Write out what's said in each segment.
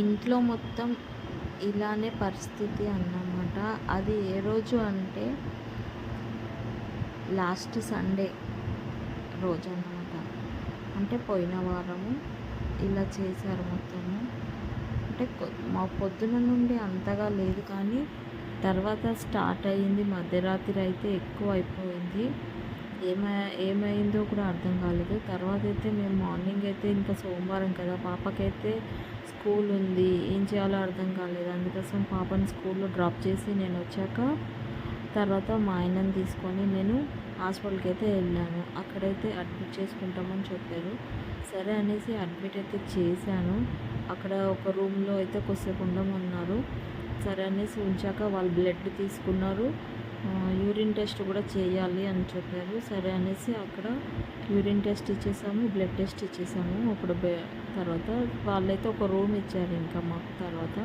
ఇంట్లో మొత్తం ఇలానే పరిస్థితి అన్నమాట. అది ఏ రోజు అంటే లాస్ట్ సండే రోజు అన్నమాట అంటే పోయిన వారము ఇలా చేశారు మొత్తము. అంటే మా పొద్దున నుండి అంతగా లేదు కానీ తర్వాత స్టార్ట్ అయ్యింది మధ్యరాత్రి అయితే ఎక్కువ అయిపోయింది. ఏమై ఏమైందో కూడా అర్థం కాలేదు. తర్వాత అయితే మేము మార్నింగ్ అయితే ఇంకా సోమవారం కదా పాపకైతే స్కూల్ ఉంది. ఏం చేయాలో అర్థం కాలేదు. అందుకోసం పాపని స్కూల్లో డ్రాప్ చేసి నేను వచ్చాక తర్వాత మా ఆయనని తీసుకొని నేను హాస్పిటల్కి అయితే వెళ్ళాను. అక్కడైతే అడ్మిట్ చేసుకుంటామని చెప్పారు. సరే అనేసి అడ్మిట్ అయితే చేశాను. అక్కడ ఒక రూమ్లో అయితే కొద్దిసేపు ఉండమన్నారు. సరే అనేసి ఉంచాక వాళ్ళు బ్లడ్ తీసుకున్నారు. యూరిన్ టెస్ట్ కూడా చేయాలి అని చెప్పారు. సరే అనేసి అక్కడ యూరిన్ టెస్ట్ ఇచ్చేసాము బ్లడ్ టెస్ట్ ఇచ్చేసాము. అప్పుడు తర్వాత వాళ్ళైతే ఒక రూమ్ ఇచ్చారు ఇంకా మాకు తర్వాత.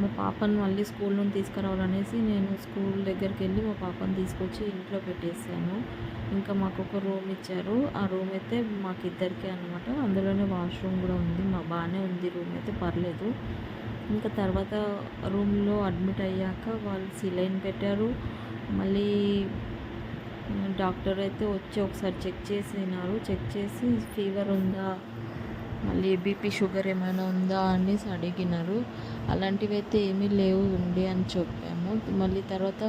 మా పాపను మళ్ళీ స్కూల్ నుండి తీసుకురావాలనేసి నేను స్కూల్ దగ్గరికి వెళ్ళి మా పాపను తీసుకొచ్చి ఇంట్లో పెట్టేసాను. ఇంకా మాకు ఒక రూమ్ ఇచ్చారు. ఆ రూమ్ అయితే మాకు ఇద్దరికే అనమాట అందులోనే వాష్రూమ్ కూడా ఉంది. మా బాగానే ఉంది రూమ్ అయితే పర్లేదు. ఇంకా తర్వాత రూమ్లో అడ్మిట్ అయ్యాక వాళ్ళు సిలైన్ పెట్టారు. మళ్ళీ డాక్టర్ అయితే వచ్చి ఒకసారి చెక్ చేసినారు. చెక్ చేసి ఫీవర్ ఉందా? మళ్ళీ బీపీ షుగర్ ఏమైనా ఉందా అనేసి అడిగినారు. అలాంటివి అయితే ఏమీ లేవు ఉండి అని చెప్పాము. మళ్ళీ తర్వాత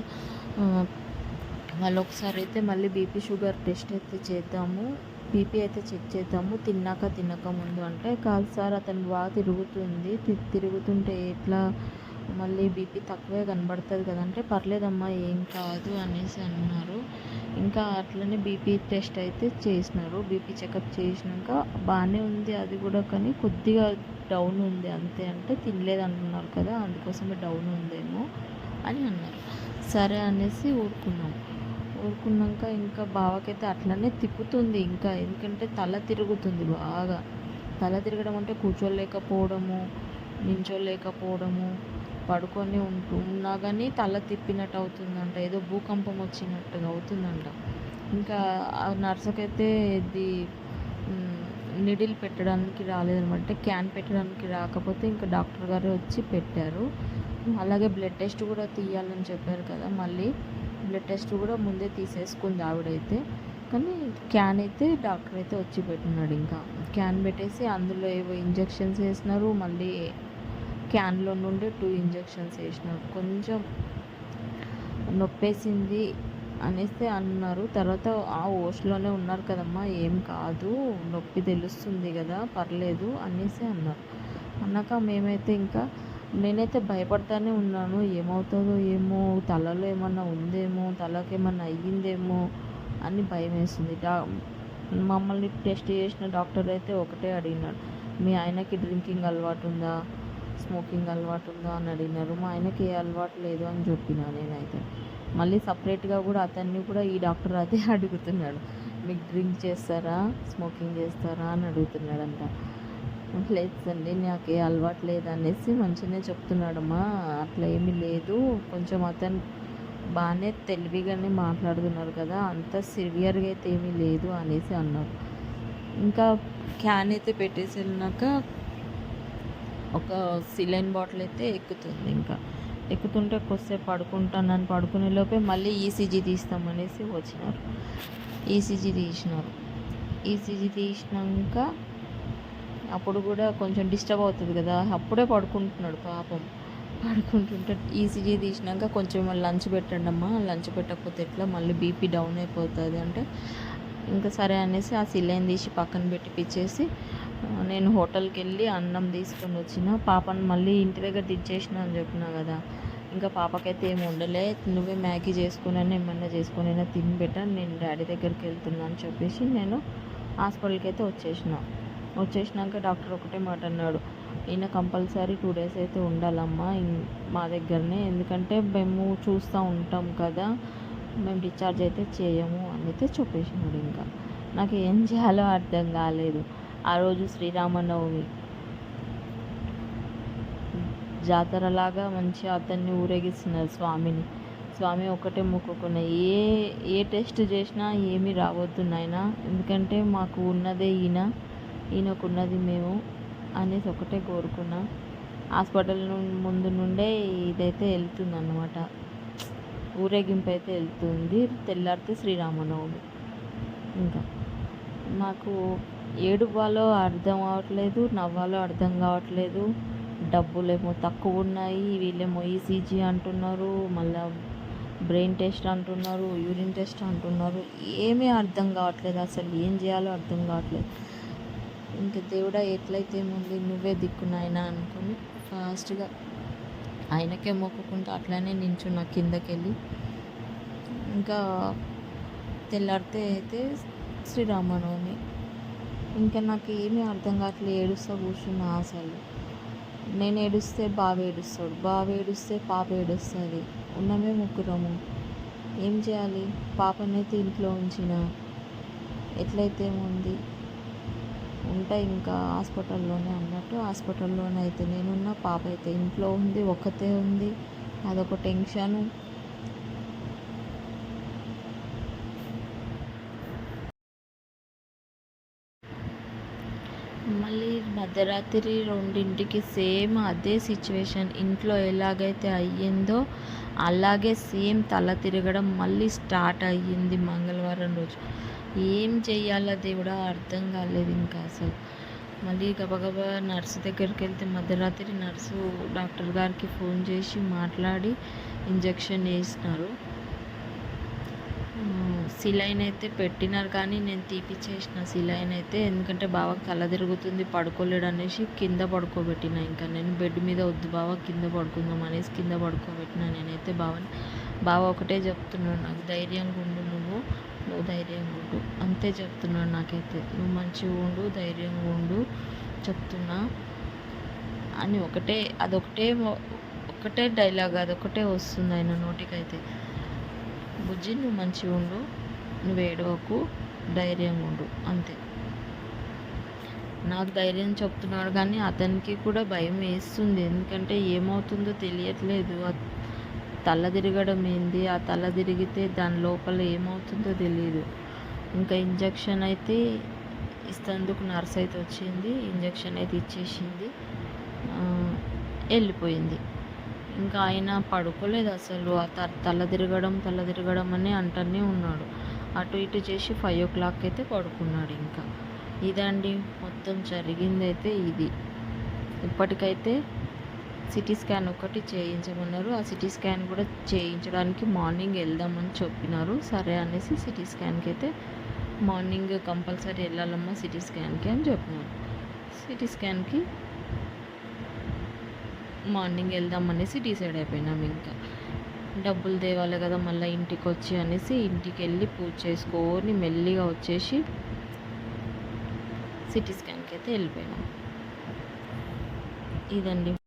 వాళ్ళు ఒకసారి అయితే మళ్ళీ బీపీ షుగర్ టెస్ట్ అయితే చేద్దాము. బీపీ అయితే చెక్ చేద్దాము. తిన్నాక తినక ముందు అంటే కాదు సార్ అతను బాగా తిరుగుతుంది. తి- తిరుగుతుంటే ఎట్లా మళ్ళీ బీపీ తక్కువే కనబడుతుంది కదంటే పర్లేదమ్మా ఏం కాదు అనేసి అన్నారు. ఇంకా అట్లనే బీపీ టెస్ట్ అయితే చేసినారు. బీపీ చెకప్ చేసినాక బాగానే ఉంది అది కూడా కానీ కొద్దిగా డౌన్ ఉంది అంతే అంటే తినలేదు అంటున్నారు కదా అందుకోసమే డౌన్ ఉందేమో అని అన్నారు. సరే అనేసి ఊరుకున్నాం. ఊరుకున్నాక ఇంకా బావకైతే అట్లనే తిప్పుతుంది ఇంకా. ఎందుకంటే తల తిరుగుతుంది బాగా. తల తిరగడం అంటే కూర్చోలేకపోవడము నించోలేకపోవడము పడుకొని ఉంటూ ఉన్నా కానీ తల తిప్పినట్టు అవుతుందంట. ఏదో భూకంపం వచ్చినట్టుగా అవుతుందంట. ఇంకా ఆ నర్సకైతే ఇది నిడిల్ పెట్టడానికి రాలేదనమాట. క్యాన్ పెట్టడానికి రాకపోతే ఇంకా డాక్టర్ గారు వచ్చి పెట్టారు. అలాగే బ్లడ్ టెస్ట్ కూడా తీయాలని చెప్పారు కదా మళ్ళీ. బ్లడ్ టెస్ట్ కూడా ముందే తీసేసుకుంది ఆవిడైతే. కానీ క్యాన్ అయితే డాక్టర్ అయితే వచ్చి పెట్టినాడు ఇంకా. క్యాన్ పెట్టేసి అందులో ఏవో ఇంజెక్షన్స్ వేసినారు మళ్ళీ క్యాన్లో నుండి టూ ఇంజెక్షన్స్ వేసినారు. కొంచెం నొప్పేసింది అనేసి అన్నారు. తర్వాత ఆ ఓష్లోనే ఉన్నారు కదమ్మా ఏం కాదు నొప్పి తెలుస్తుంది కదా పర్లేదు అనేసి అన్నారు. అన్నాక మేమైతే ఇంకా నేనైతే భయపడతానే ఉన్నాను. ఏమవుతుందో ఏమో తలలో ఏమన్నా ఉందేమో తలకు ఏమన్నా అయ్యిందేమో అని భయం వేసింది. డా మమ్మల్ని టెస్ట్ చేసిన డాక్టర్ అయితే ఒకటే అడిగినాడు. మీ ఆయనకి డ్రింకింగ్ అలవాటు ఉందా? స్మోకింగ్ అలవాటు ఉందా? అని అడిగినారు. మా ఆయనకి ఏ అలవాటు లేదు అని చెప్పిన నేనైతే. మళ్ళీ సపరేట్గా కూడా అతన్ని కూడా ఈ డాక్టర్ అదే అడుగుతున్నాడు. మీకు డ్రింక్ చేస్తారా? స్మోకింగ్ చేస్తారా? అని అడుగుతున్నాడంట. లేదు సండి నాకు ఏ అలవాటు లేదు అనేసి మంచిగానే చెప్తున్నాడమ్మా. అట్లా ఏమీ లేదు. కొంచెం అతను బాగానే తెలివిగానే మాట్లాడుతున్నారు కదా అంత సివియర్గా అయితే ఏమీ లేదు అనేసి అన్నారు. ఇంకా క్యాన్ అయితే పెట్టేసి వెళ్ళినాక ఒక సిలైన్ బాటిల్ అయితే ఎక్కుతుంది ఇంకా. ఎక్కుతుంటే కొద్దిసేపు పడుకుంటానని పడుకునే లోపే మళ్ళీ ఈసీజీ తీస్తామనేసి వచ్చినారు. ఈసీజీ తీసినారు. ఈసీజీ తీసినాక అప్పుడు కూడా కొంచెం డిస్టర్బ్ అవుతుంది కదా అప్పుడే పడుకుంటున్నాడు పాపం. పడుకుంటుంటే ఈసీజీ తీసినాక కొంచెం లంచ్ పెట్టండి అమ్మా లంచ్ పెట్టకపోతే ఎట్లా? మళ్ళీ బీపీ డౌన్ అయిపోతుంది అంటే ఇంకా సరే అనేసి ఆ సిలైన్ తీసి పక్కన పెట్టిపించేసి నేను హోటల్కి వెళ్ళి అన్నం తీసుకొని వచ్చిన. పాపను మళ్ళీ ఇంటి దగ్గర దించేసిన అని చెప్పినా కదా ఇంకా పాపకైతే ఏమి ఉండలే. నువ్వే మ్యాగీ చేసుకుని ఏమన్నా చేసుకుని అయినా తిని పెట్టాను నేను డాడీ దగ్గరికి వెళ్తున్నా అని చెప్పేసి నేను హాస్పిటల్కి అయితే వచ్చేసిన. వచ్చేసినాక డాక్టర్ ఒకటే మాట అన్నాడు. ఈయన కంపల్సరీ టూ డేస్ అయితే ఉండాలమ్మా మా దగ్గరనే. ఎందుకంటే మేము చూస్తూ ఉంటాం కదా మేము డిశ్చార్జ్ అయితే చేయము అని అయితే చెప్పేసినాడు ఇంకా. నాకు ఏం చేయాలో అర్థం కాలేదు. ఆ రోజు శ్రీరామనవమి. జాతరలాగా మంచిగా అతన్ని ఊరేగిస్తున్నారు స్వామిని. స్వామి ఒకటే మొక్కుకున్న ఏ ఏ టెస్ట్ చేసినా ఏమీ రావద్దు నాయన. ఎందుకంటే మాకు ఉన్నదే ఈయన. ఈయనకున్నది మేము అనేసి ఒకటే కోరుకున్నా. హాస్పిటల్ ముందు నుండే ఇదైతే వెళ్తుంది అన్నమాట ఊరేగింపు అయితే వెళ్తుంది. తెల్లారితే శ్రీరామనవమి. ఇంకా నాకు ఏడువాలో అర్థం అవ్వట్లేదు నవ్వాలో అర్థం కావట్లేదు. డబ్బులేమో తక్కువ ఉన్నాయి వీళ్ళేమో ఈసీజీ అంటున్నారు మళ్ళీ బ్రెయిన్ టెస్ట్ అంటున్నారు యూరిన్ టెస్ట్ అంటున్నారు. ఏమీ అర్థం కావట్లేదు అసలు ఏం చేయాలో అర్థం కావట్లేదు. ఇంకా దేవుడా ఎట్లయితే ముందు నువ్వే దిక్కునాయన అనుకొని ఫాస్ట్గా ఆయనకే మొక్కుకుంటూ అట్లానే నించున్నా కిందకి వెళ్ళి ఇంకా తెల్లారితే అయితే శ్రీరామనవమి. ఇంకా నాకు ఏమీ అర్థం కావట్లేదు ఏడుస్తా కూర్చున్నా అసలు నేను ఏడుస్తే బావ ఏడుస్తాడు బావ ఏడుస్తే పాప ఏడుస్తుంది. ఉన్నమే ముగ్గురము. ఏం చేయాలి? పాపనైతే ఇంట్లో ఉంచిన. ఎట్లయితే ఉంది ఉంటా ఇంకా హాస్పిటల్లోనే అన్నట్టు. హాస్పిటల్లోనే అయితే నేనున్న పాప అయితే ఇంట్లో ఉంది ఒక్కతే ఉంది. అదొక టెన్షను. మళ్ళీ మధ్యరాత్రి రెండింటికి సేమ్ అదే సిచ్యువేషన్. ఇంట్లో ఎలాగైతే అయ్యిందో అలాగే సేమ్ తల తిరగడం మళ్ళీ స్టార్ట్ అయ్యింది మంగళవారం రోజు. ఏం చెయ్యాలో దేవుడా అర్థం కాలేదు ఇంకా అసలు. మళ్ళీ గబగబా నర్సు దగ్గరికి వెళ్తే మధ్యరాత్రి నర్సు డాక్టర్ గారికి ఫోన్ చేసి మాట్లాడి ఇంజెక్షన్ వేసినారు. సిలైన్ అయితే పెట్టినారు కానీ నేను తీపిచ్చేసిన సిలైన్ అయితే. ఎందుకంటే బావ కళ్ళ తిరుగుతుంది పడుకోలేడు అనేసి కింద పడుకోబెట్టిన ఇంకా. నేను బెడ్ మీద వద్దు బావ కింద పడుకుందాం అనేసి కింద పడుకోబెట్టిన నేనైతే బావని. బావ ఒకటే చెప్తున్నాను నాకు ధైర్యంగా ఉండు నువ్వు నువ్వు ధైర్యంగా ఉండు. అంతే చెప్తున్నాడు నాకైతే. నువ్వు మంచిగా ఉండు ధైర్యంగా ఉండు చెప్తున్నా. అని ఒకటే అదొకటే ఒకటే డైలాగ్ అదొకటే వస్తుంది ఆయన నోటికైతే. బుజ్జి నువ్వు మంచిగా ఉండు నువ్వు ఏడవకు ధైర్యంగా ఉండు. అంతే. నాకు ధైర్యం చెప్తున్నాడు కానీ అతనికి కూడా భయం వేస్తుంది. ఎందుకంటే ఏమవుతుందో తెలియట్లేదు. తల తిరగడం ఏంది? ఆ తల తిరిగితే దాని లోపల ఏమవుతుందో తెలియదు ఇంకా ఇంజక్షన్ అయితే ఇస్తందుకు నర్స్ అయితే వచ్చింది. ఇంజక్షన్ అయితే ఇచ్చేసింది. వెళ్ళిపోయింది. ఇంకా ఆయన పడుకోలేదు అసలు. ఆ తల తిరగడం తల తిరగడం అని అంటూనే ఉన్నాడు. అటు ఇటు చేసి ఫైవ్ ఓ క్లాక్ అయితే పడుకున్నాడు ఇంకా. ఇదండి మొత్తం జరిగిందైతే ఇది. ఇప్పటికైతే సిటీ స్కాన్ ఒకటి చేయించమన్నారు. ఆ సిటీ స్కాన్ కూడా చేయించడానికి మార్నింగ్ వెళ్దామని చెప్పినారు. సరే అనేసి సిటీ స్కాన్కి అయితే మార్నింగ్ కంపల్సరీ వెళ్ళాలమ్మా సిటీ స్కాన్కి అని చెప్పినారు. సిటీ స్కాన్కి మార్నింగ్ వెళ్దాం అనేసి డిసైడ్ అయిపోయినాం ఇంకా. డబ్బులు తేవాలి కదా మళ్ళీ ఇంటికి వచ్చి అనేసి ఇంటికి వెళ్ళి పూజ చేసుకొని మెల్లిగా వచ్చేసి సిటీ స్కాన్కి అయితే వెళ్ళిపోయినాం. ఇదండి.